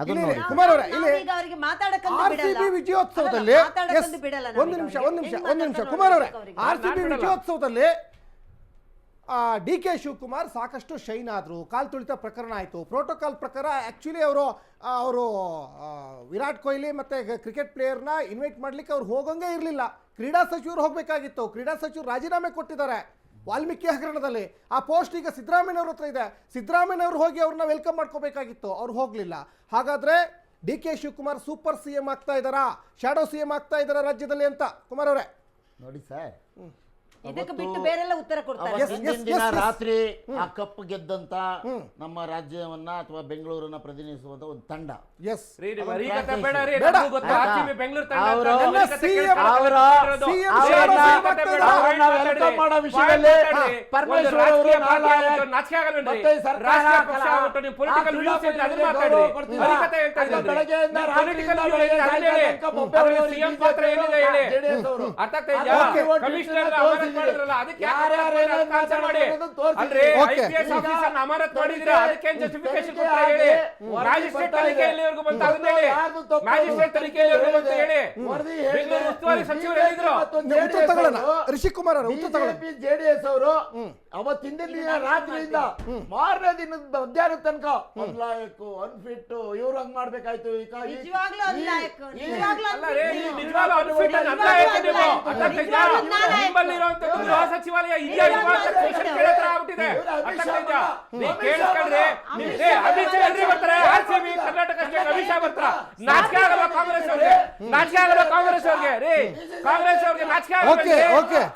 ಅದನ್ನ ನೋಡಿ. ಕುಮಾರ್ ಅವರೇ ಇಲ್ಲಿ ನಾವೀಗ ಅವರಿಗೆ ಮಾತಾಡಕ್ಕಂತೂ ಆರ್ ಸಿ ಬಿಡಲ್ಲ. ಬಿ ವಿಜಯೋತ್ಸವದಲ್ಲಿ ಅಲ್ಲ, ಬಿಡಲ್ಲ ಒಂದು ನಿಮಿಷ ಒಂದು ನಿಮಿಷ ಒಂದು ನಿಮಿಷ. ಕುಮಾರ್ ಅವರೇ ನೋಡ್ಬೇಕು ಅವ್ರಿಗೆ. ಆರ್ ಸಿ ಬಿ ನಾನ್ ವಿಜಯೋತ್ಸವದಲ್ಲಿ ಡಿ ಕೆ ಶಿವಕುಮಾರ್ ಸಾಕಷ್ಟು ಶೈನ್ ಆದರು. ಕಾಲ್ ತುಳಿತ ಪ್ರಕರಣ ಆಯಿತು. ಪ್ರೋಟೋಕಾಲ್ ಪ್ರಕಾರ ಆ್ಯಕ್ಚುಲಿ ಅವರು ಅವರು ವಿರಾಟ್ ಕೊಹ್ಲಿ ಮತ್ತು ಕ್ರಿಕೆಟ್ ಪ್ಲೇಯರ್ನ ಇನ್ವೈಟ್ ಮಾಡ್ಲಿಕ್ಕೆ ಅವ್ರು ಹೋಗಂಗೆ ಇರಲಿಲ್ಲ. ಕ್ರೀಡಾ ಸಚಿವರು ಹೋಗಬೇಕಾಗಿತ್ತು. ಕ್ರೀಡಾ ಸಚಿವರು ರಾಜೀನಾಮೆ ಕೊಟ್ಟಿದ್ದಾರೆ. ವಾಲ್ಮೀಕಿ ಹಗರಣದಲ್ಲಿ ಆ ಪೋಸ್ಟ್ ಈಗ ಸಿದ್ದರಾಮಯ್ಯವ್ರ ಹತ್ರ ಇದೆ. ಸಿದ್ದರಾಮಯ್ಯವ್ರು ಹೋಗಿ ಅವ್ರನ್ನ ವೆಲ್ಕಮ್ ಮಾಡ್ಕೋಬೇಕಾಗಿತ್ತು. ಅವ್ರು ಹೋಗಲಿಲ್ಲ. ಹಾಗಾದ್ರೆ D K Shivakumar super C M ಆಗ್ತಾ ಇದ್ದಾರಾ? ಶ್ಯಾಡೋ ಸಿ ಎಂ ಆಗ್ತಾ ಇದ್ದಾರಾ ರಾಜ್ಯದಲ್ಲಿ ಅಂತ? ಕುಮಾರ್ ಅವರೇ. ನೋಡಿ ಸರ್ ಇದಕ್ಕೆ ಬಿಟ್ಟು ಬೇರೆಲ್ಲ ಉತ್ತರ ಕೊಡ್ತಾರೆ. ದಿನ. ರಾತ್ರಿ ಆ ಕಪ್ ಗೆದ್ದಂತ ನಮ್ಮ ರಾಜ್ಯವನ್ನ ಅಥವಾ ಬೆಂಗಳೂರನ್ನ ಪ್ರತಿನಿಧಿಸುವಂತ ಒಂದು ತಂಡ. ಎಸ್ ಮಾಡೋ ವಿಷಯದಲ್ಲಿ. ಪರಮೇಶ್ವರ್ ಅವರು. ಬೆಳಗ್ಗೆಯಿಂದ. ಕಮಿಷನರ್ ತೋರಿಸಿದ್ದೀರಿ. ಅಮಾನತ್ ಮಾಡಿದ್ರಲ್ಲ, ಅದಕ್ಕೆ ಯಾಕೆ ಯಾರ್ಯಾರು ಅಮಾನತ್ ಮಾಡಿ. ಮಾತಾಡೋದು ತೋರಿಸಿದ್ದೀರಿ. ಅಲ್ರಿ Okay. IPS ಈಗ ಆಫೀಸರ್ನ ಅಮಾನತ್ ಮಾಡಿದ್ದೀರಾ ಅದಕ್ಕೆ ಜಸ್ಟಿಫಿಕೇಶನ್ ತನಿಖೆ ಹೇಳಿ? ಆಗಿ ವರದಿ ಮ್ಯಾಜಿಸ್ಟ್ರೇಟ್ ಬರ್ತಾ ತನಿಖೆ ಇದೆ. ಎಲ್ಲಿವರೆಗೂ ಬಂತು ಹೇಳಿ. ಯಾರ್ದು ತಪ್ಪು? ಮ್ಯಾಜಿಸ್ಟ್ರೇಟ್ ತನಿಖೆ ಹೇಳಿ. ವರದಿ ಬೆಂಗಳೂರು ಸಚಿವರು ಹೇಳಿದ್ರು. ಉತ್ತರ ತಗೊಳ್ಳೋಣ. ರಿಷಿ ಕುಮಾರ್ ಅವರು ಉತ್ತರ ತಗೊಳ್ಳೋಣ. ಬಿಜೆಪಿ ಜೆಡಿಎಸ್ ಅವರು ಅವತ್ತಿಂದ ದಿನ ರಾತ್ರಿಯಿಂದ ಮಾರನೇ ದಿನದ ಮಧ್ಯಾಹ್ನ ತನಕ ಅನ್ಲಾಯಕ್ ಅನ್ಫಿಟ್ ಇವ್ರು ಹಂಗ್ ಮಾಡ್ಬೇಕಾಯ್ತು? ಈಗ ಗೃಹ ಸಚಿವಾಲಯ ಇದೆಯಾ ಕ್ವಶನ್ ಆಗ್ಬಿಟ್ಟಿದೆ. ನೀ ಅಮಿತ್ ಶಾ ಬರ್ತಾರೆ? R C B Karnataka state Amit Shah ಬರ್ತಾರ ನಾಚಿಕೆ ಆಗಲ್ಲ ಕಾಂಗ್ರೆಸ್ ಅವ್ರಿಗೆ ನಾಚಿಕೆ ಆಗಲ್ಲ ಕಾಂಗ್ರೆಸ್ ಅವ್ರಿಗೆ. ರೀ ಕಾಂಗ್ರೆಸ್ ಅವ್ರಿಗೆ ನಾಚಿಕೆ ಆಗಲ್ಲ.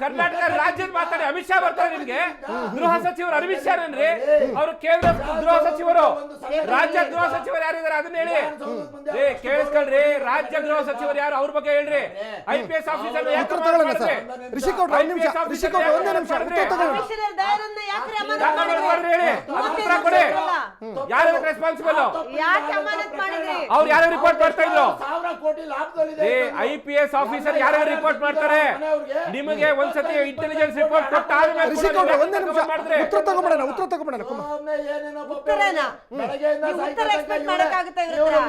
ಕರ್ನಾಟಕ ರಾಜ್ಯದ ಮಾತಾಡಿ. ಅಮಿತ್ ಶಾ ಬರ್ತಾರೆ ನಿಮ್ಗೆ. ಗೃಹ ಸಚಿವರು ಅಮಿತ್ ಶಾ ನನ್ರಿ. ಅವರು ಕೇಂದ್ರ ಗೃಹ ಸಚಿವರು. ರಾಜ್ಯ ಗೃಹ ಸಚಿವರು ಯಾರಿದ್ದಾರೆ ಅದನ್ನ ಹೇಳಿ. ಏ ಕೇಳಿಸ್ಕೊಳ್ರಿ. ರಾಜ್ಯ ಗೃಹ ಸಚಿವರು ಯಾರು? ಅವ್ರ ಬಗ್ಗೆ ಹೇಳ್ರಿ. ಐ ಪಿ ಎಸ್ ಆಫೀಸರ್ ಯಾರು ರೆಸ್ಪಾನ್ಸಿಬಲ್? ಅವ್ರು ಯಾರು ರಿಪೋರ್ಟ್ ಮಾಡ್ತಾ ಇದ್ರು? ಕೋಟಿ ಲಾಭದಲ್ಲಿದೆ ಏ ಐ ಪಿ ಎಸ್ ಆಫೀಸರ್ ಯಾರು ರಿಪೋರ್ಟ್ ಮಾಡ್ತಾರೆ? ನಿಮಗೆ ಒಂದ್ಸತಿ ಇಂಟೆಲಿಜೆನ್ಸ್ ರಿಪೋರ್ಟ್ ಕೊಟ್ಟ ಉತ್ತರ ತಗೊಬೇಡ ಉತ್ತರ?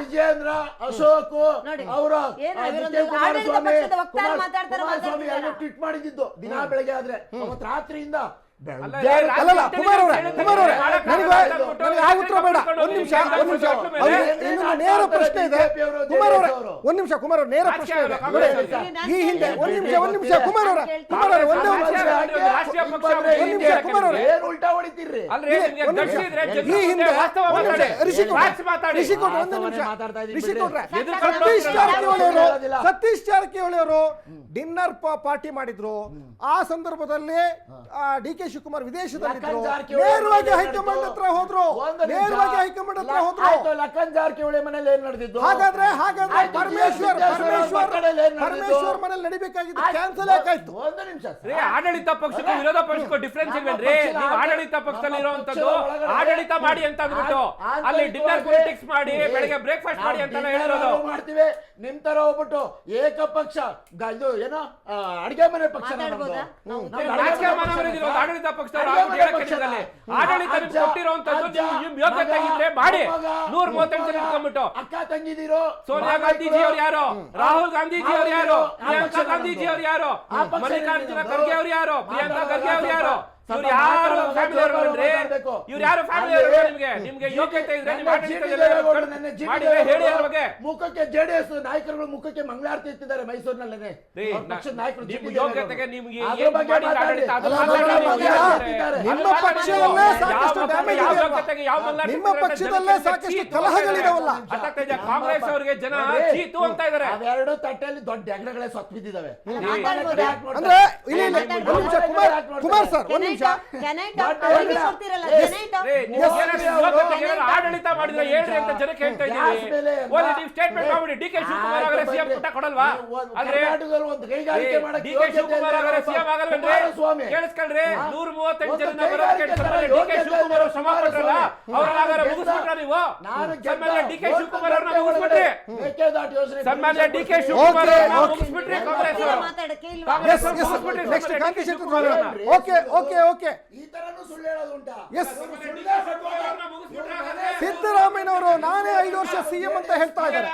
ವಿಜಯೇಂದ್ರ ಅಶೋಕ್ ನೋಡಿ, ಅವರ. ಕುಮಾರಸ್ವಾಮಿ ಟ್ವೀಟ್ ಮಾಡಿದ್ದು ದಿನ ಬೆಳಗ್ಗೆ ಆದ್ರೆ. ರಾತ್ರಿಯಿಂದ ಕುಮಾರ್ ಅವರೇ ಕುಮಾರ್ ಅವರೇ ನನಗೆ ಅಂದ್ಬಿಟ್ಟು ಆ ಉತ್ತರ ಬೇಡ. ಒಂದ್ ನಿಮಿಷ ಒಂದ್ ನಿಮಿಷ. ನೇರ ಪ್ರಶ್ನೆ ಇದೆ ಕುಮಾರ್ ಅವರ ಒಂದ್ ನಿಮಿಷ ಕುಮಾರ್ ಅವ್ರ ನೇರ ಪ್ರಶ್ನೆ ಇದೆ ಈ ಹಿಂದೆ ಒಂದ್ ನಿಮಿಷ ಒಂದ್ ನಿಮಿಷ ಕುಮಾರ್ ಅವರ ಕುಮಾರ್ ಅವರ ಒಂದೇ ಒಂದ್ ನಿಮಿಷ ಒಂದ್ ನಿಮಿಷ ಕುಮಾರ್ ಅವರ ಉಲ್ಟಾ ಒಂದ್. ಗಟ್ಸಿದ್ರೆ ಈ ಹಿಂದೆ ವಾಸ್ತವ ಒಂದ್ ನಿಮಿಷ ಸತೀಶ್ ಜಾರಕಿಹೊಳಿ ಅವರು ಸತೀಶ್ ಜಾರಕಿಹೊಳಿ ಅವರು ಡಿನ್ನರ್ ಪಾರ್ಟಿ ಮಾಡಿದ್ರು ಆ ಸಂದರ್ಭದಲ್ಲಿ ಡಿ ಕೆ ಶಿವಕುಮಾರ್ ವಿದೇಶದಲ್ಲಿದ್ದರು ನೇರವಾಗಿ ಹೈಕಮಾಂಡ್ ಹತ್ರ ಹೋದ್ರು ಒಂದು. ನೇರವಾಗಿ ಹೈಕಮಾಂಡ್ ಹತ್ರ ಹೋದ್ರು ಲಖನ್ ಜಾರಕಿಹೊಳಿ ಮನೇಲಿ ಏನ್ ನಡೆದಿದ್ದು? ಹಾಗಾದ್ರೆ ಹಾಗಾದ್ರೆ ಆಯ್ತು, ಪರಮೇಶ್ವರ್ ಸಿದ್ದೇಶ್ವರ ಅವ್ರ ಪರಮೇಶ್ವರ್ ಮಕ್ಕಳಲ್ಲಿ ಏನ್ ನಡೆದಿದ್ದು? ಪರಮೇಶ್ವರ್ ಮನೇಲಿ ನಡಿಬೇಕಾಗಿದ್ದು ಆಯ್ತು, ಕ್ಯಾನ್ಸಲ್ ಯಾಕಾಯ್ತು ಒಂದು ನಿಮಿಷ ರೀ ಆಡಳಿತ ಪಕ್ಷಕ್ಕೂ ವಿರೋಧ ಪಕ್ಷಕ್ಕೂ ಡಿಫ್ರೆನ್ಸ್ ನಮ್ಮ ಇಲ್ವೇನ್ರಿ ಪಕ್ಷದ ನೀವು ಆಡಳಿತ- ಪಕ್ಷದಲ್ಲಿ ನಮ್ಮ ಇರುವಂತದ್ದು ಪಕ್ಷದ ಒಳಗಡೆ ಆಡಳಿತ ಮಾಡಿ ಅಂತ ಅಂದ್ಬಿಟ್ಟು ಆಂತರಿಕವಾಗಿ ಅಲ್ಲಿ ಡಿನ್ನರ್ ಪೊಲಿಟಿಕ್ಸ್ ಮಾಡಿ ಏ, ಬೆಳಗ್ಗೆ ಬ್ರೇಕ್ಫಾಸ್ಟ್ ಮಾಡಿ ಅಂತ dinner ಹೇಳಿರೋದು. ಆದ್ರೂ ಮಾಡ್ತೀವಿ ನಿಮ್ ತರ ಹೋಗ್ಬಿಟ್ಟು ಏಕಪಕ್ಷ ಪಕ್ಷ ಇದು ಏನೋ ಆ, ಅಡಿಗೆ ಮನೆ ಪಕ್ಷ ಮಾತಾಡ್ಬೋದಾ? ನಾವು ರಾಜಕೀಯ ಮಾನವರಿದ್ರು ಆಡಳಿತ ಪಕ್ಷದವರು ಹೇಳಕ್. ಹೇಳಿದ್ರಲ್ಲಿ. ಆಡಳಿತ ನಿಮ್ಗೆ ಅಜ್ಜ, ಕೊಟ್ಟಿರುವಂತದ್ದು ನೀವು ಯೋಗ್ಯತೆ ಇದ್ರೆ ಮಾಡಿ. ಮೊಮ್ಮಗ, ನೂರ ಮೂವತ್ತೆಂಟು ಜನ ಮೊಮ್ಮಗ, ಇಟ್ಕೊಂಡ್ಬಿಟ್ಟು ಅಕ್ಕ ತಂಗಿದಿರು ಸೋನಿಯಾ ಗಾಂಧೀಜಿ ಅವ್ರು ಯಾರು? ರಾಹುಲ್ ಗಾಂಧೀಜಿ ಅವ್ರು ಯಾರು? ಪ್ರಿಯಾಂಕಾ ಗಾಂಧೀಜಿ ಅವ್ರು ಯಾರು? ಮಲ್ಲಿಕಾರ್ಜುನ. ಖರ್ಗೆ ಅವ್ರು ಯಾರು? ಪ್ರಿಯಾಂಕಾ ಖರ್ಗೆ ಅವ್ರು ಯಾರು? ಇವ್ರು ಯಾರು ಫ್ಯಾಮಿಲಿ ಸ್ವಲ್ಪ ಇವ್ರು ಯಾರು ಫ್ಯಾಮಿಲಿ ಅಲ್ಲಿ ನಿಮ್ಗೆ ಯೋಗ್ಯತೆ ಇದ್ರೆ ನಿಮ್ಮ ಮಾಡಿದ್ರೆ ಹೇಳಿ ಅವ್ರ ಬಗ್ಗೆ ಮುಖಕ್ಕೆ ಜೆಡಿಎಸ್ ನಾಯಕರುಗಳು ಮುಖಕ್ಕೆ ಮಂಗಳಾರತಿ ಇಟ್ಟಿದ್ದಾರೆ ಮೈಸೂರಿನಲ್ಲೇ ಪಕ್ಷದ ನಾಯಕರು ಯೋಗ್ಯತೆಗೆ ನಿಮ್ಗೆ ಏನ್ ಆಡಳಿತ? ಅದು. ನಿಮ್ಮ ಪಕ್ಷದಲ್ಲೇ ಸಾಕಷ್ಟು ಡ್ಯಾಮೇಜ್ ಯಾವ ಯಾವ ನಿಮ್ಮ ಪಕ್ಷದಲ್ಲೇ ಸಾಕಷ್ಟು ಕಲಹಗಳಿದಾವಲ್ಲ. ಕಾಂಗ್ರೆಸ್ ಅವರಿಗೆ ಜನ ಚೀತು ಅಂತ ಇದ್ದಾರೆ. ಅವೆರಡು ತಟ್ಟೆಯಲ್ಲಿ ದೊಡ್ಡ ಹೆಗ್ಣಗಳೇ ಸತ್ ಬಿದ್ದಿದ್ದಾವೆ ಅಂದ್ರೆ ಇಲ್ಲಿ ಕುಮಾರ್ ಸರ್ ಒಂದ್ ನಿಮಿಷ. ಆಡಳಿತ ಮಾಡಿದ್ರೆ ಹೇಳ್ರಿ ಅಂತ ಜನಕ್ಕೆ ಹೇಳ್ತಾ ಇದ್ದೀವಿ? ಒಂದು ನೀವು ಸ್ಟೇಟ್ಮೆಂಟ್ ಮಾಡ್ಬಿಡಿ ಡಿ ಕೆ ಶಿವಕುಮಾರ್ ಅವರೇ ಸಿಎಂ ಪುಟ್ಟ ಕೊಡಲ್ವಾ? ಡಿ ಕೆ ಯೋಗ್ಯತೆ ಶಿವಕುಮಾರ್ ಅವರೇ ಇಲ್ಲದೆ ಸಿಎಂ ಆಗಲ್ವೇನ್ರಿ ಕೇಳಿಸ್ಕೊಳ್ರಿ? ನೂರ ಮೂವತ್ತೆಂಟು ಜನ ಬರೋದಕ್ಕೆ ಕೈಗಾರಿಕೆ ಡಿ ಕೆ ಯೋಗ್ಯತೆ ಶಿವಕುಮಾರ್ ಶ್ರಮ ನಾನು ಮುಗಿಸ್ಬಿಟ್ರ ನೀವು? ಡಿ ಕೆ ಶಿವಕುಮಾರ್ ಅವ್ರನ್ನ ಮುಗಿಸ್ಬಿಟ್ರಿ. ಸನ್ಮಾನ್ಯ ಡಿ ಕೆ. ಶಿವಕುಮಾರ್ ಅವ್ರನ್ನ ಮುಗಿಸ್ಬಿಟ್ರಿ Congress? Congress ಮುಗಿಸ್ಬಿಟ್ರಿ next Shivakumar okay okay okay. ಈ ತರನು ಸುಳ್ಳು ಎಸ್? ಸಿದ್ದರಾಮಯ್ಯನವರು ನಾನೇ ಐದು ವರ್ಷ ಸಿಎಂ ಅಂತ ಹೇಳ್ತಾ ಇದ್ದಾರೆ.